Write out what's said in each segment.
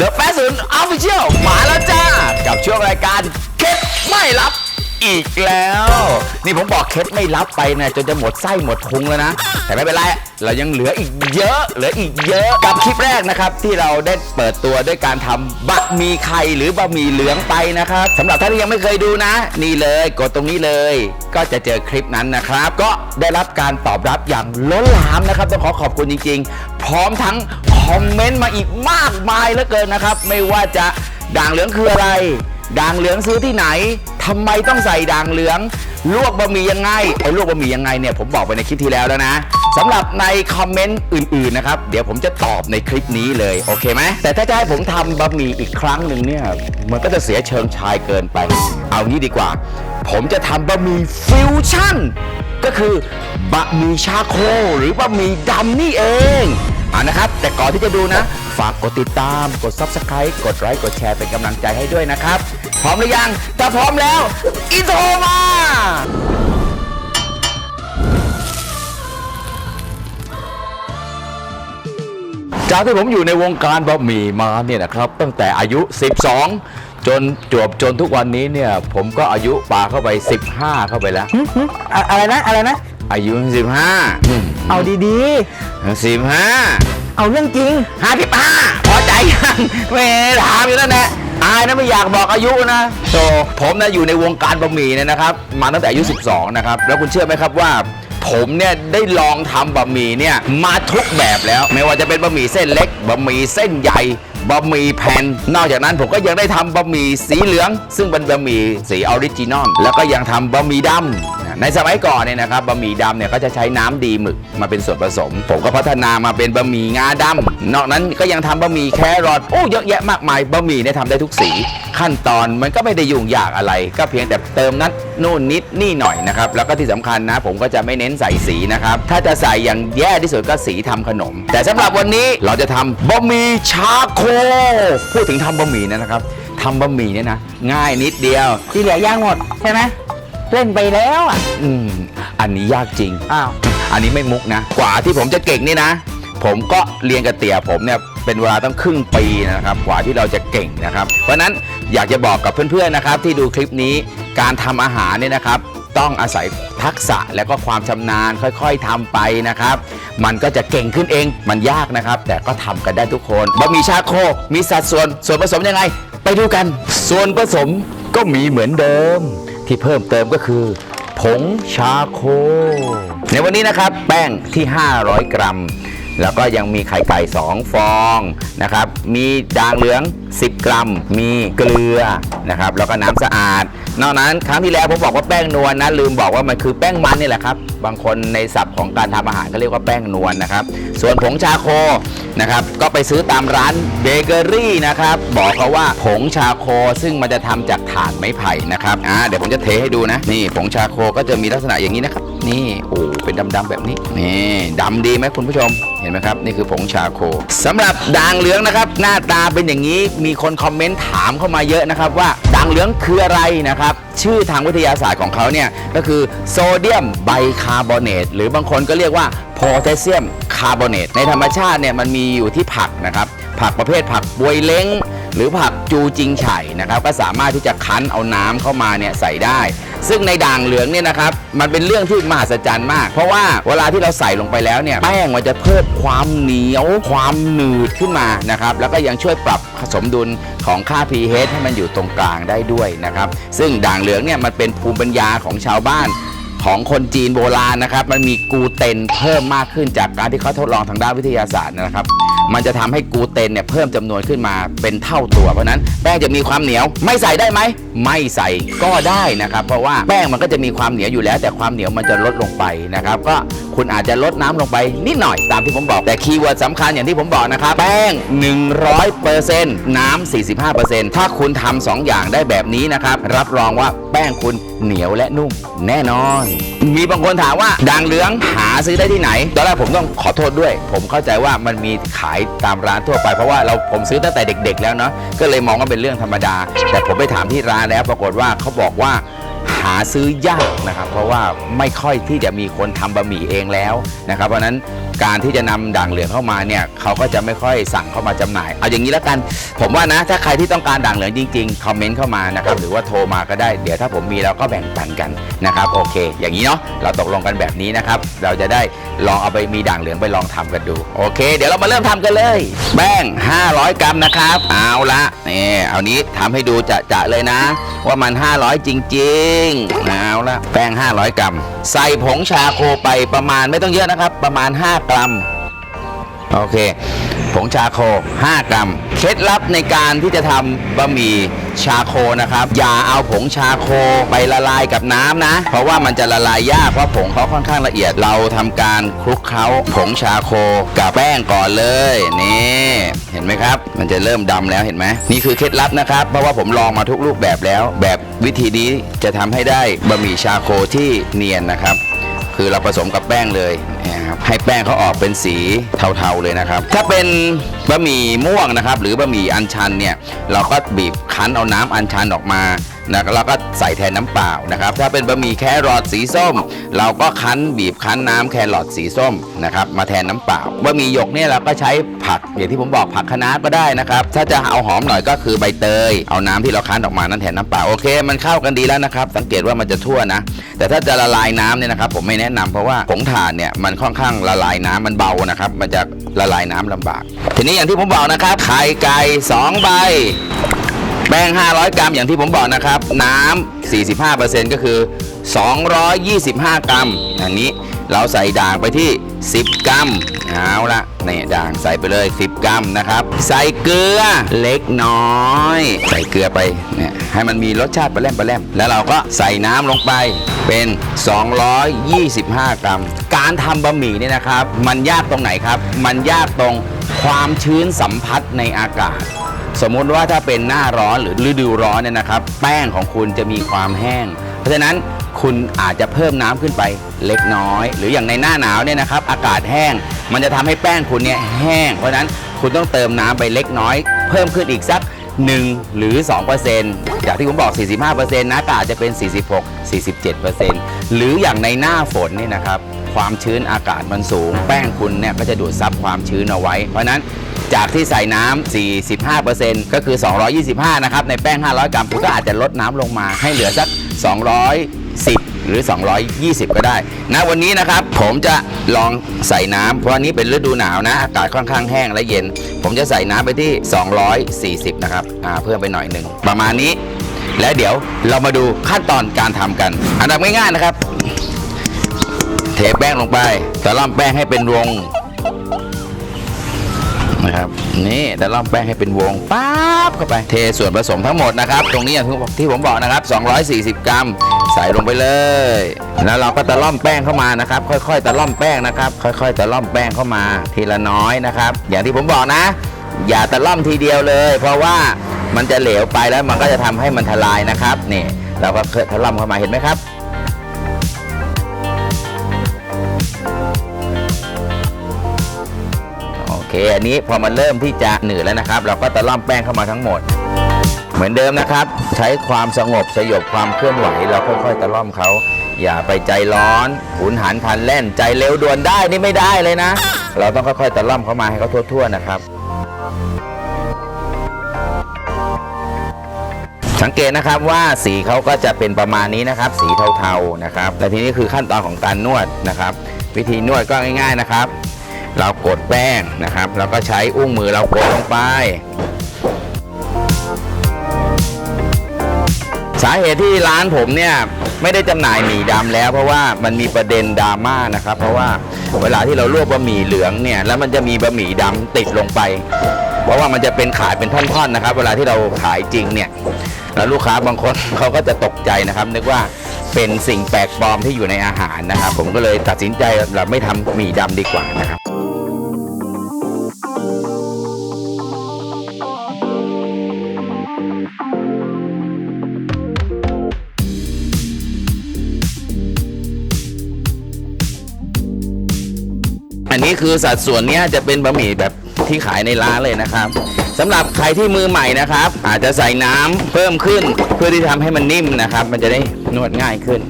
The Fast Food Official มาแล้วจ้า กับช่วงรายการเคล็ดไม่ลับ อีกแล้ว นี่ผมบอกเคล็ดไม่ลับไปนะจนจะหมดไส้หมดพุงแล้วนะ แต่ไม่เป็นไร เรายังเหลืออีกเยอะ เหลืออีกเยอะกับคลิปแรกนะครับ ที่เราได้เปิดตัวด้วยการทำบะหมี่ไข่หรือบะหมี่เหลืองไปนะครับสำหรับท่านที่ยังไม่เคยดูนะ นี่เลยกดตรงนี้เลย ก็จะเจอคลิปนั้นนะครับ ก็ได้รับการตอบรับอย่างล้นหลามนะครับต้องขอขอบคุณจริง ๆ พร้อมทั้งคอมเมนต์มาอีกมากมายเหลือเกินนะครับ ไม่ว่าจะด่างเหลืองคืออะไร ด่างเหลืองซื้อที่ไหนทำไมต้องใส่ด่างเหลือง ลวกบะหมี่ยังไงไอ้ลวกบะหมี่ยังไงเนี่ยผมบอกไปในคลิปที่แล้วแล้วนะสำหรับในคอมเมนต์อื่นๆนะครับ เดี๋ยวผมจะตอบในคลิปนี้เลยโอเคไหมแต่ถ้าจะให้ผมทำบะหมี่อีกครั้งหนึ่งเนี่ย มันก็จะเสียเชิงชายเกินไป เอางี้ดีกว่า ผมจะทำบะหมี่ฟิวชั่นก็คือบะหมี่ชาโคหรือบะหมี่ดำนี่เองอ่านะครับ แต่ก่อนที่จะดูนะ ฝากกดติดตาม กด Subscribe กดไลค์กดแชร์เป็นกำลังใจให้ด้วยนะครับ พร้อมหรือยังถ้าพร้อมแล้ว อินโทรมาจากที่ผมอยู่ในวงการบะหมี่มาเนี่ยนะครับ ตั้งแต่อายุ 12 จนจวบจนทุกวันนี้เนี่ย ผมก็อายุปาเข้าไป 15 เข้าไปแล้ว หึหึอะอะไรนะอะไรนะ อายุ 15อืมเอาดี15ๆเอาเรื่องจริง55พอใจยังแหม่ถามอยู่นั่นแหละ อายนะไม่อยากบอกอายุนะโตผมนะอยู่ในวงการบะหมี่เนี่ยนะครับ มาตั้งแต่อายุ 12 นะครับ แล้วคุณเชื่อไหมครับว่า ผมเนี่ยได้ลองทำบะหมี่เนี่ยมาทุกแบบแล้ว ไม่ว่าจะเป็นบะหมี่เส้นเล็กบะหมี่เส้นใหญ่บะหมี่แผ่นนอกจากนั้นผมก็ยังได้ทำบะหมี่สีเหลือง ซึ่งเป็นบะหมี่สีออริจินอลแล้วก็ยังทำบะหมี่ดำ ในสมัยก่อนเนี่ยนะครับบะหมี่ดำเนี่ยก็จะใช้น้ำดีหมึกมาเป็นส่วนผสม ผมก็พัฒนามาเป็นบะหมี่งาดำนอกนั้นก็ยังทำบะหมี่แครอทโอ้เยอะแยะมากมายบะหมี่เนี่ยทำได้ทุกสี ขั้นตอนมันก็ไม่ได้ยุ่งยากอะไร ก็เพียงแต่เติมนั้นนู่นนิดนี่หน่อยนะครับแล้วก็ที่สำคัญนะผมก็จะไม่เน้นใส่สีนะครับถ้าจะใส่อย่างแย่ที่สุดก็สีทำขนม แต่สำหรับวันนี้เราจะทำบะหมี่ชาโค พูดถึงทำบะหมี่เนยนะครับทำบะหมี่เนี่ยนะง่ายนิดเดียว ที่เหลือย่างหมดใช่ไหม เล่นไปแล้วอะอืมอันนี้ยากจริง อ้าวอันนี้ไม่มุกนะ กว่าที่ผมจะเก่งนี่นะ ผมก็เรียนกับเตี่ยผมเนี่ยเป็นเวลาต้องครึ่งปีนะครับ กว่าที่เราจะเก่งนะครับ เพราะฉะนั้นอยากจะบอกกับเพื่อนๆนะครับ ที่ดูคลิปนี้การทำอาหารเนี่ยนะครับ ต้องอาศัยทักษะและก็ความชำนาญค่อยๆทำไปนะครับ มันก็จะเก่งขึ้นเองมันยากนะครับ แต่ก็ทำกันได้ทุกคนบะหมี่ชาโคมีสัดส่วนส่วนผสมยังไง ไปดูกัน ส่วนผสมก็มีเหมือนเดิม ที่เพิ่มเติมก็คือ ผงชาโค ในวันนี้นะครับ แป้งที่ 500 กรัม แล้วก็ยังมีไข่ไก่ 2 ฟองนะครับ มีด่างเหลือง 10 กรัม มีเกลือนะครับ แล้วก็น้ำสะอาด นอกนั้นครั้งที่แล้วผมบอกว่าแป้งนวลนะ ลืมบอกว่ามันคือแป้งมันนี่แหละครับ บางคนในศัพท์ของการทำอาหารก็เรียกว่าแป้งนวลนะครับ ส่วนผงชาโคนะครับ ก็ไปซื้อตามร้านเบเกอรี่นะครับ บอกเขาว่าผงชาโคซึ่งมันจะทำจากถ่านไม้ไผ่นะครับอ่าเดี๋ยวผมจะเทให้ดูนะ นี่ผงชาโคก็จะมีลักษณะอย่างนี้นะครับ นี่โอ้เป็นดำๆแบบนี้นี่ดำดีไหมคุณผู้ชมเห็นไหมครับ นี่คือผงชาโคสำหรับด่างเหลืองนะครับ หน้าตาเป็นอย่างนี้มีคนคอมเมนต์ถามเข้ามาเยอะนะครับ ว่าด่างเหลืองคืออะไรนะครับ ชื่อทางวิทยาศาสตร์ของเขาเนี่ยก็คือโซเดียมไบคาร์บอเนตหรือบางคนก็เรียกว่าโพแทสเซียมคาร์บอเนตในธรรมชาติเนี่ยมันมีอยู่ที่ผักนะครับ ผักประเภทผักบวยเล้งหรือผักจูจิงไฉนะครับก็สามารถที่จะคั้นเอาน้ำเข้ามาเนี่ยใส่ได้ ซึ่งในด่างเหลืองเนี่ยนะครับมันเป็นเรื่องที่มหัศจรรย์มาก เพราะว่าเวลาที่เราใส่ลงไปแล้วเนี่ยแป้งมันจะเพิ่มความเหนียว ความหนืดขึ้นมานะครับแล้วก็ยังช่วยปรับสมดุลของค่า pH ให้มันอยู่ตรงกลางได้ด้วยนะครับซึ่งด่างเหลืองเนี่ยมันเป็นภูมิปัญญาของชาวบ้านของคนจีนโบราณนะครับ มันมีกูเตนเพิ่มมากขึ้นจากการที่เขาทดลองทางด้านวิทยาศาสตร์นะครับ มันจะทำให้กูเตนเนี่ยเพิ่มจำนวนขึ้นมาเป็นเท่าตัว เพราะนั้นแป้งจะมีความเหนียว ไม่ใส่ได้ไหม ไม่ใส่ก็ได้นะครับ เพราะว่าแป้งมันก็จะมีความเหนียวอยู่แล้ว แต่ความเหนียวมันจะลดลงไปนะครับ ก็คุณอาจจะลดน้ำลงไปนิดหน่อยตามที่ผมบอก แต่คีย์เวิร์ดสำคัญอย่างที่ผมบอกนะครับ แป้ง 100%น้ำ45%ถ้าคุณทำสองอย่างได้แบบนี้นะครับ รับรองว่าแป้งคุณเหนียวและนุ่มแน่นอน มีบางคนถามว่าด่างเหลืองหาซื้อได้ที่ไหน ตอนแรกผมต้องขอโทษด้วย ผมเข้าใจว่ามันมีขายตามร้านทั่วไปเพราะว่าเราผมซื้อตั้งแต่เด็ก ๆ แล้วเนาะก็เลยมองว่าเป็นเรื่องธรรมดา แต่ผมไปถามที่ร้านแล้วปรากฏว่าเขาบอกว่า หาซื้อยากนะครับ เพราะว่าไม่ค่อยที่จะมีคนทำบะหมี่เองแล้วนะครับ เพราะนั้นการที่จะนำด่างเหลืองเข้ามาเนี่ยเขาก็จะไม่ค่อยสั่งเข้ามาจำหน่าย เอาอย่างนี้แล้วกัน ผมว่านะ ถ้าใครที่ต้องการด่างเหลืองจริงๆคอมเมนต์เข้ามานะครับหรือว่าโทรมาก็ได้เดี๋ยวถ้าผมมีเราก็แบ่งปันกันนะครับโอเค อย่างนี้เนาะเราตกลงกันแบบนี้นะครับ เราจะได้ลองเอาไปมีด่างเหลืองไปลองทำกันดูโอเค เดี๋ยวเรามาเริ่มทำกันเลยแป้ง500 กรัมนะครับเอาละนี่เอานี้ทำให้ดูจะๆเลยนะ ว่ามัน 500 จริงงเอาละแป้ง 500 กรัม ใส่ผงชาโคไปประมาณไม่ต้องเยอะนะครับ ประมาณ 5 กรัม โอเค ผงชาโค 5 กรัม เคล็ดลับในการที่จะทำบะหมี่ชาโคนะครับ อย่าเอาผงชาโคไปละลายกับน้ำนะ เพราะว่ามันจะละลายยากเพราะผงเขาค่อนข้างละเอียด เราทำการคลุกเคล้าผงชาโคกับแป้งก่อนเลยนี่เห็นไหมครับ มันจะเริ่มดำแล้วเห็นไหมนี่คือเคล็ดลับนะครับ เพราะว่าผมลองมาทุกรูปแบบแล้ว แบบวิธีนี้จะทำให้ได้บะหมี่ชาโคที่เนียนนะครับ คือเราผสมกับแป้งเลยนะครับให้แป้งเขาออกเป็นสีเทาๆเลยนะครับ ถ้าเป็นบะหมี่ม่วงนะครับ หรือบะหมี่อัญชันเนี่ยเราก็บีบคั้นเอาน้ำอัญชันออกมา นะแล้วก็ใส่แทนน้ำเปล่านะครับ ถ้าเป็นบะหมี่แครอทสีส้ม เราก็คั้นบีบคั้นน้ำแครอทสีส้มนะครับมาแทนน้ำเปล่าบะหมี่หยกเนี่ยเราก็ใช้ผักอย่างที่ผมบอกผักคะน้าก็ได้นะครับ ถ้าจะเอาหอมหน่อยก็คือใบเตย เอาน้ำที่เราคั้นออกมานั้นแทนน้ำเปล่าโอเค มันเข้ากันดีแล้วนะครับ สังเกตว่ามันจะทั่วนะ แต่ถ้าจะละลายน้ำเนี่ยนะครับ ผมไม่แนะนำเพราะว่าผงถ่านเนี่ยมันค่อนข้างละลายน้ำมันเบานะครับ มันจะละลายน้ำลำบาก ทีนี้อย่างที่ผมบอกนะครับไข่ไก่2ใบ แป้ง 500 กรัมอย่างที่ผมบอกนะครับ น้ำ 45%ก็คือ 225 กรัมอย่างนี้เราใส่ด่างไปที่ 10 กรัม เอาละนี่ด่างใส่ไปเลย 10 กรัมนะครับ ใส่เกลือเล็กน้อย ใส่เกลือไปเนี่ยให้มันมีรสชาติปลาแรมปลาแรมแล้วเราก็ใส่น้ำลงไปเป็น 225 กรัม การทำบะหมี่เนี่ยนะครับ มันยากตรงไหนครับ มันยากตรงความชื้นสัมผัสในอากาศ สมมติว่าถ้าเป็นหน้าร้อนหรือฤดูร้อนเนี่ยนะครับ แป้งของคุณจะมีความแห้ง เพราะฉะนั้นคุณอาจจะเพิ่มน้ำขึ้นไปเล็กน้อย หรืออย่างในหน้าหนาวเนี่ยนะครับ อากาศแห้ง มันจะทำให้แป้งคุณเนี่ยแห้ง เพราะฉะนั้นคุณต้องเติมน้ำไปเล็กน้อย เพิ่มขึ้นอีกสัก 1 หรือ 2%จากที่ผมบอก 45%นะก็อาจจะเป็น 46 47%หรืออย่างในหน้าฝนเนี่ยนะครับความชื้นอากาศมันสูง แป้งคุณเนี่ยก็จะดูดซับความชื้นเอาไว้ เพราะนั้น จากที่ใส่น้ำ45%ก็คือ 225 นะครับ ในแป้ง 500 กรัมคุณก็อาจจะลดน้ำลงมาให้เหลือสัก 210 หรือ 220 ก็ได้ นะวันนี้นะครับ ผมจะลองใส่น้ำเพราะนนี้เป็นฤดูหนาวนะ อากาศค่อนข้างแห้งและเย็น ผมจะใส่น้ำไปที่ 240 นะครับเพิ่มไปหน่อยหนึ่งประมาณนี้ และเดี๋ยวเรามาดูขั้นตอนการทำกัน อันดับง่ายๆนะครับ เทแป้งลงไปตะล่อมแป้งให้เป็นวง นะครับนี่ตะล่อมแป้งให้เป็นวงปั๊บเข้าไปเทส่วนผสมทั้งหมดนะครับ ตรงนี้อย่างที่ผมบอกนะครับ 240 กรัม ใส่ลงไปเลย แล้วเราก็ตะล่อมแป้งเข้ามานะครับ ค่อยๆตะล่อมแป้งนะครับ ค่อยๆตะล่อมแป้งเข้ามาทีละน้อยนะครับ อย่างที่ผมบอกนะ อย่าตะล่อมทีเดียวเลย เพราะว่ามันจะเหลวไปแล้วมันก็จะทำให้มันทลายนะครับนี่เราก็เคยตะล่อมเข้ามาเห็นไหมครับ เคอันนี้พอมันเริ่มที่จะหนืดแล้วนะครับ เราก็ตะล่อมแป้งเข้ามาทั้งหมด เหมือนเดิมนะครับ ใช้ความสงบสยบความเคลื่อนไหวเราค่อยๆตะล่อมเขา อย่าไปใจร้อนหุนหันพลันแล่นใจเร็วด่วนได้นี่ไม่ได้เลยนะ เราต้องค่อยๆตะล่อมเข้ามาให้เขาทั่วๆนะครับ สังเกตนะครับว่าสีเขาก็จะเป็นประมาณนี้นะครับ สีเทาๆนะครับและทีนี้คือขั้นตอนของการนวดนะครับ วิธีนวดก็ง่าย ๆนะครับ เรากดแป้งนะครับ แล้วก็ใช้อุ้งมือเรากดลงไป สาเหตุที่ร้านผมเนี่ยไม่ได้จำหน่ายหมี่ดำแล้ว เพราะว่ามันมีประเด็นดราม่านะครับ เพราะว่าเวลาที่เราลวกบะหมี่เหลืองเนี่ยแล้วมันจะมีบะหมี่ดำติดลงไป เพราะว่ามันจะเป็นขายเป็นท่อนๆนะครับ เวลาที่เราขายจริงเนี่ยแล้วลูกค้าบางคนเขาก็จะตกใจนะครับ นึกว่าเป็นสิ่งแปลกปลอมที่อยู่ในอาหารนะครับ ผมก็เลยตัดสินใจเราไม่ทำหมี่ดำดีกว่านะครับ อันนี้คือสัดส่วนเนี้ยจะเป็นบะหมี่แบบที่ขายในร้านเลยนะครับสำหรับใครที่มือใหม่นะครับ อาจจะใส่น้ำเพิ่มขึ้น เพื่อที่ทำให้มันนิ่มนะครับ มันจะได้นวดง่ายขึ้น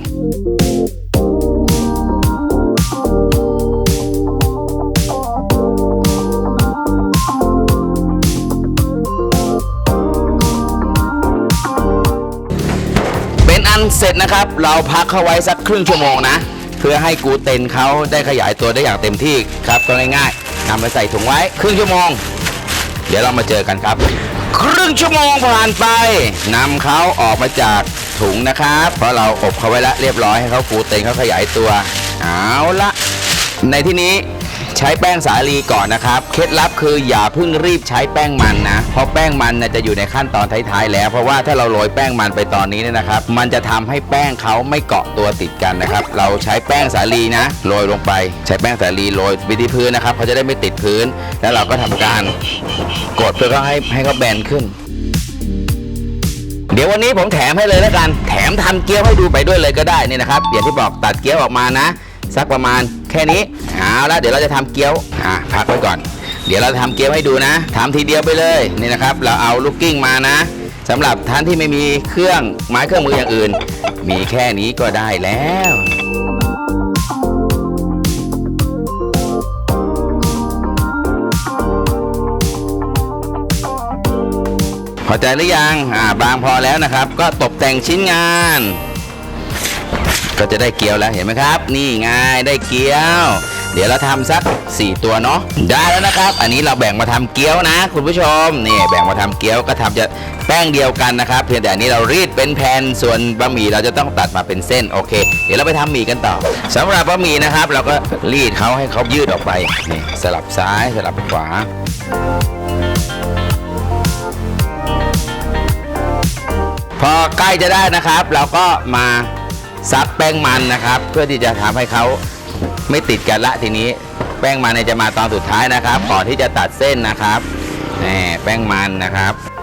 เป็นอันเสร็จนะครับ เราพักเข้าไว้สักครึ่งชั่วโมงนะ พื่อให้กูเตนเขาได้ขยายตัวได้อย่างเต็มที่ครับก็ง่ายๆนำไปใส่ถุงไว้ครึ่งชั่วโมง เดี๋ยวเรามาเจอกันครับ ครึ่งชั่วโมงผ่านไปนำเขาออกมาจากถุงนะครับ เพราะเราอบเขาไว้แล้วเรียบร้อยให้เขากูเตนเขาขยายตัว เอาละในที่นี้ ช้แป้งสาลีก่อนนะครับ เคล็ดลับคืออย่าเพิ่งรีบใช้แป้งมันนะ เพราะแป้งมันน่ะจะอยู่ในขั้นตอนท้ายๆแล้ว เพราะว่าถ้าเราโรยแป้งมันไปตอนนี้เนี่ยนะครับ มันจะทำให้แป้งเขาไม่เกาะตัวติดกันนะครับ เราใช้แป้งสาลีนะโรยลงไป ใช้แป้งสาลีโรยไปที่พื้นนะครับเขาจะได้ไม่ติดพื้น แล้วเราก็ทำการกดเพื่อให้ให้เขาแบนขึ้นเดี๋ยววันนี้ผมแถมให้เลยแล้วกัน แถมทำเกี๊ยวให้ดูไปด้วยเลยก็ได้นี่นะครับอย่างที่บอกตัดเกี๊ยวออกมานะ สักประมาณแค่นี้ เอาละเดี๋ยวเราจะทำเกี๊ยวอะพักไว้ก่อน เดี๋ยวเราจะทำเกี๊ยวให้ดูนะทำทีเดียวไปเลยนี่นะครับ เราเอาลูกกิ้งมานะสำหรับท่านที่ไม่มีเครื่องไม้เครื่องมืออย่างอื่น มีแค่นี้ก็ได้แล้วพอใจหรือยังอ่าบางพอแล้วนะครับ ก็ตกแต่งชิ้นงาน ก็จะได้เกี๊ยวแล้วเห็นไหมครับ นี่ไงได้เกี๊ยว เดี๋ยวเราทำสัก 4 ตัวเนาะได้แล้วนะครับ อันนี้เราแบ่งมาทำเกี๊ยวนะ คุณผู้ชมนี่แบ่งมาทำเกี๊ยวก็ทำจะแป้งเดียวกันนะครับ เพียงแต่อันนี้เรารีดเป็นแผ่นส่วนบะหมี่เราจะต้องตัดมาเป็นเส้นโอเค เดี๋ยวเราไปทำหมี่กันต่อสำหรับบะหมี่นะครับ เราก็รีดเขาให้เขายืดออกไปนี่สลับซ้ายสลับขวาพอใกล้จะได้นะครับ เราก็มาซับแป้งมันนะครับ เพื่อที่จะทำให้เขา ไม่ติดกันละทีนี้ แป้งมันเนี่ยจะมาตอนสุดท้ายนะครับก่อนที่จะตัดเส้นนะครับนี่แป้งมันนะครับ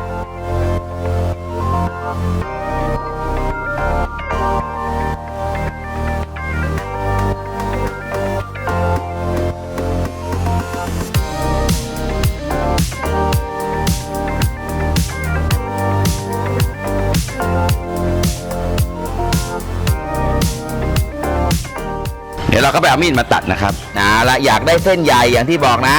เดี๋ยวเราก็ไปเอามีดมาตัดนะครับนะละอยากได้เส้นใหญ่อย่างที่บอกนะ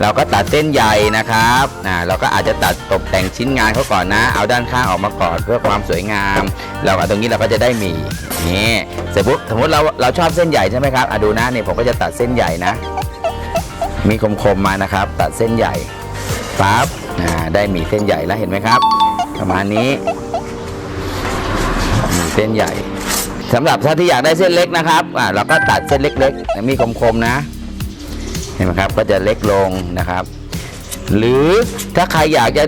เราก็ตัดเส้นใหญ่นะครับนะเราก็อาจจะตัดตกแต่งชิ้นงานเขาก่อนนะ เอาด้านข้างออกมาก่อนเพื่อความสวยงาม เราเอาตรงนี้เราก็จะได้มีนี่เสร็จปุ๊บสมมติเราเราชอบเส้นใหญ่ใช่ไหมครับอะดูนะเนี่ยผมก็จะตัดเส้นใหญ่นะ มีคมๆมมานะครับ ตัดเส้นใหญ่ปั๊บอ่าได้มีเส้นใหญ่แล้วเห็นไหมครับ ประมาณนี้มีเส้นใหญ่ สำหรับท่านที่อยากได้เส้นเล็กนะครับอ่าเราก็ตัดเส้นเล็กๆมีคมๆนะ เห็นไหมครับก็จะเล็กลงนะครับ หรือถ้าใครอยากจะ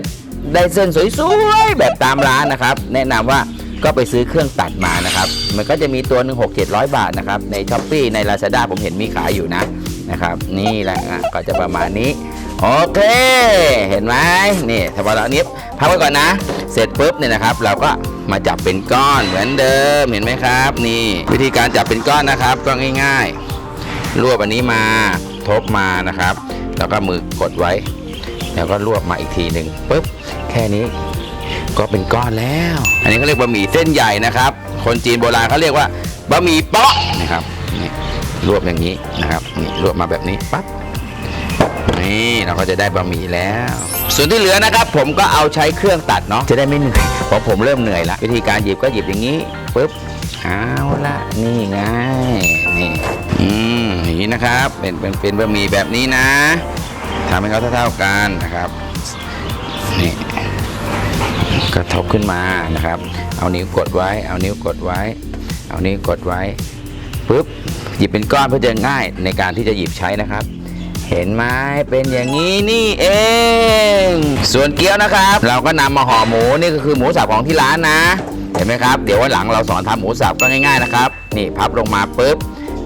ได้เส้นสวยๆแบบตามร้านนะครับ แนะนำว่าก็ไปซื้อเครื่องตัดมานะครับ มันก็จะมีตัวหนึ่งหกเจ็ดร้อยบาทนะครับในช้อปปีใน Lazada ผมเห็นมีขายอยู่นะ นะครับ นี่แหละก็จะประมาณนี้ โอเค เห็นไหมนี่ถ้าพอเราอันนี้พักไว้ก่อนนะ เสร็จปุ๊บเนี่ยนะครับ เราก็มาจับเป็นก้อนเหมือนเดิมเห็นไหมครับ นี่วิธีการจับเป็นก้อนนะครับก็ง่ายๆรวบอันนี้มาทบมานะครับ แล้วก็มือกดไว้ แล้วก็รวบมาอีกทีหนึ่งปุ๊บแค่นี้ก็เป็นก้อนแล้ว อันนี้เขาเรียกบะหมี่เส้นใหญ่นะครับ คนจีนโบราณเขาเรียกว่าบะหมี่เปาะนะครับนี่ รวบอย่างนี้นะครับนี่รวบมาแบบนี้ปั๊บนี่เราก็จะได้บะหมี่แล้ว ส่วนที่เหลือนะครับ ผมก็เอาใช้เครื่องตัดเนาะจะได้ไม่เหนื่อยเพราะผมเริ่มเหนื่อยละวิธีการหยิบก็หยิบอย่างนี้ปุ๊บเอาละนี่ไงนี่อืมอย่างนี้นะครับเป็นเป็นเป็นบะหมี่แบบนี้นะทำให้เขาเท่าๆกันนะครับนี่กระทบขึ้นมานะครับ เอานิ้วกดไว้ เอานิ้วกดไว้ เอานิ้วกดไว้ปุ๊บ หยิบเป็นก้อนเพื่อจะง่ายในการที่จะหยิบใช้นะครับ เห็นไหมเป็นอย่างนี้นี่เอง ส่วนเกี๊ยวนะครับ เราก็นำมาห่อหมูนี่ก็คือหมูสับของที่ร้านนะ เห็นไหมครับ เดี๋ยววันหลังเราสอนทำหมูสับก็ง่ายๆนะครับ นี่พับลงมาปุ๊บ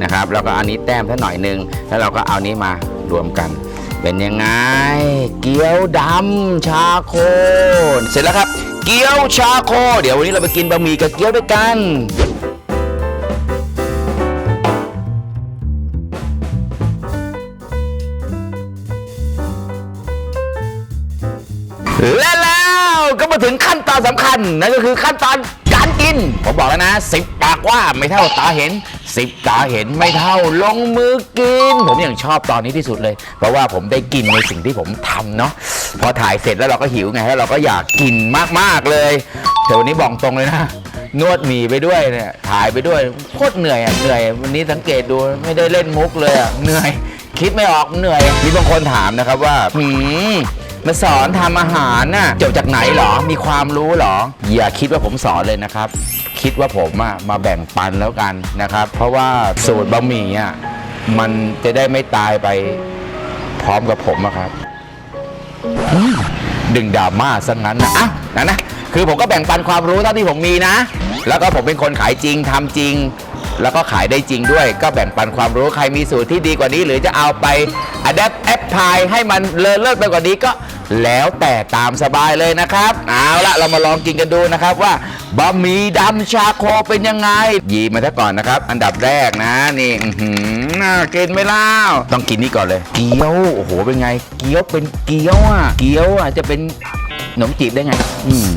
นะครับแล้วก็อานี้แต้มสักหน่อยหนึงแล้วเราก็เอานี้มารวมกัน เป็นยังไง เกี๊ยวดำชาโคเสร็จแล้วครับ เกี๊ยวชาโค เดี๋ยววันนี้เราไปกินบะหมี่กับเกี๊ยวด้วยกัน ถึงขั้นตอนสำคัญนั่นก็คือขั้นตอนการกิน ผมบอกแล้วนะสิบปากว่าไม่เท่าตาเห็นสิบตาเห็นไม่เท่าลงมือกิน ผมยังชอบตอนนี้ที่สุดเลย เพราะว่าผมได้กินในสิ่งที่ผมทำเนาะพอถ่ายเสร็จแล้วเราก็หิวไงแล้วเราก็อยากกินมากๆเลยแต่วันนี้บอกตรงเลยนะ นวดหมีไปด้วยเนี่ยถ่ายไปด้วยโคตรเหนื่อยอะเหนื่อยวันนี้สังเกตดูไม่ได้เล่นมุกเลยอะเหนื่อย คิดไม่ออกเหนื่อยมีบางคนถามนะครับว่าหืม มาสอนทำอาหารน่ะจบจากไหนเหรอ มีความรู้เหรอ อย่าคิดว่าผมสอนเลยนะครับ คิดว่าผมอะมาแบ่งปันแล้วกันนะครับ เพราะว่าสูตรบะหมี่อะมันจะได้ไม่ตายไปพร้อมกับผมอะครับดึงดราม่าซะงั้นนะอะนะนะคือผมก็แบ่งปันความรู้เท่าที่ผมมีนะ แล้วก็ผมเป็นคนขายจริงทำจริง แล้วก็ขายได้จริงด้วย ก็แบ่งปันความรู้ใครมีสูตรที่ดีกว่านี้ หรือจะเอาไป adapt apply ให้มันเลอเลิศไปกว่านี้ก็แล้วแต่ตามสบายเลยนะครับเอาละเรามาลองกินกันดูนะครับว่าบะหมี่ดำชาโคเป็นยังไงยีมาซะก่อนนะครับ อันดับแรกนะนี่อื้อหือน่ากินไหม่ล่าต้องกินนี่ก่อนเลย เกี๊ยวโอ้โหเป็นไง เกี๊ยวเป็นเกี๊ยวอะเกี๊ยวอะจะเป็นขนมจีบได้ไงอืม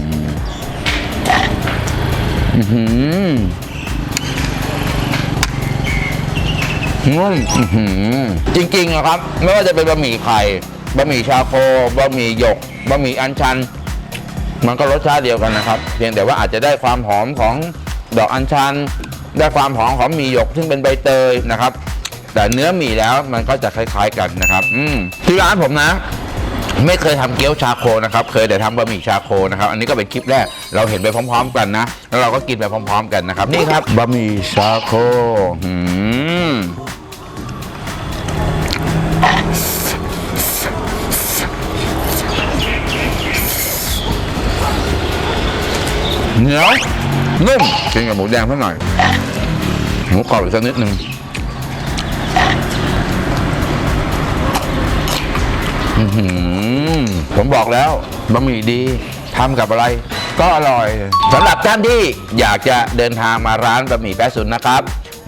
อื้อ หืออืมอื้อหือจริงๆนะครับ ไม่ว่าจะเป็นบะหมี่ไข่บะหมี่ชาโคบะหมี่หยกบะหมี่อัญชัน มันก็รสชาติเดียวกันนะครับ เพียงแต่ว่าอาจจะได้ความหอมของดอกอัญชัน ได้ความหอมของหมี่หยกซึ่งเป็นใบเตยนะครับ แต่เนื้อหมี่แล้วมันก็จะคล้าย ๆกันนะครับอืมที่ร้านผมนะ ไม่เคยทำเกี๊ยวชาโคนะครับ เคยแต่ทำบะหมี่ชาโคนะครับ อันนี้ก็เป็นคลิปแรกเราเห็นไปพร้อม ๆ กันนะ แล้วเราก็กินไปพร้อม ๆ กันนะครับ นี่ครับบะหมี่ชาโคอืม เหนียวนุ่มกินกับหมูแดงสักหน่อย หมูกรอบอีกสักนิดนึงผมบอกแล้วบะหมี่ดีทำกับอะไร ก็อร่อยสำหรับท่านที่อยากจะเดินทางมาร้านบะหมี่แป๊ซุนนะครับ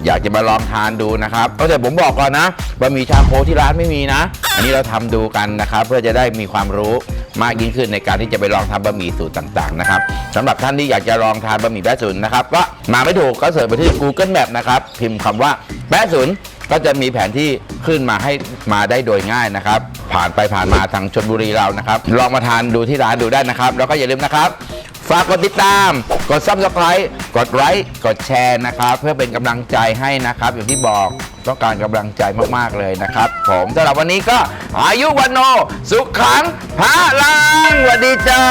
อยากจะมาลองทานดูนะครับก็แต่ผมบอกก่อนนะบะหมี่ชาโคที่ร้านไม่มีนะ อันนี้เราทำดูกันนะครับ เพื่อจะได้มีความรู้ มากยิ่งขึ้นในการที่จะไปลองทำบะหมี่สูตรต่างๆนะครับสำหรับท่านที่อยากจะลองทานบะหมี่แป๊ะซุนนะครับก็มาไม่ถูกก็เสิร์ชไปที่ Google Map นะครับพิมพ์คำว่าแป๊ะซุนก็จะมีแผนที่ขึ้นมาให้มาได้โดยง่ายนะครับ ผ่านไปผ่านมาทางชนบุรีเรานะครับ ลองมาทานดูที่ร้านดูได้นะครับ แล้วก็อย่าลืมนะครับ ฝากกดติดตาม กด subscribe กดไลค์กดแชร์นะครับ เพื่อเป็นกำลังใจให้นะครับ อย่างที่บอก ต้องการกำลังใจมากๆเลยนะครับ ผมสำหรับวันนี้ก็อายุวันโน สุขขังพระลังสวัสดีจ้า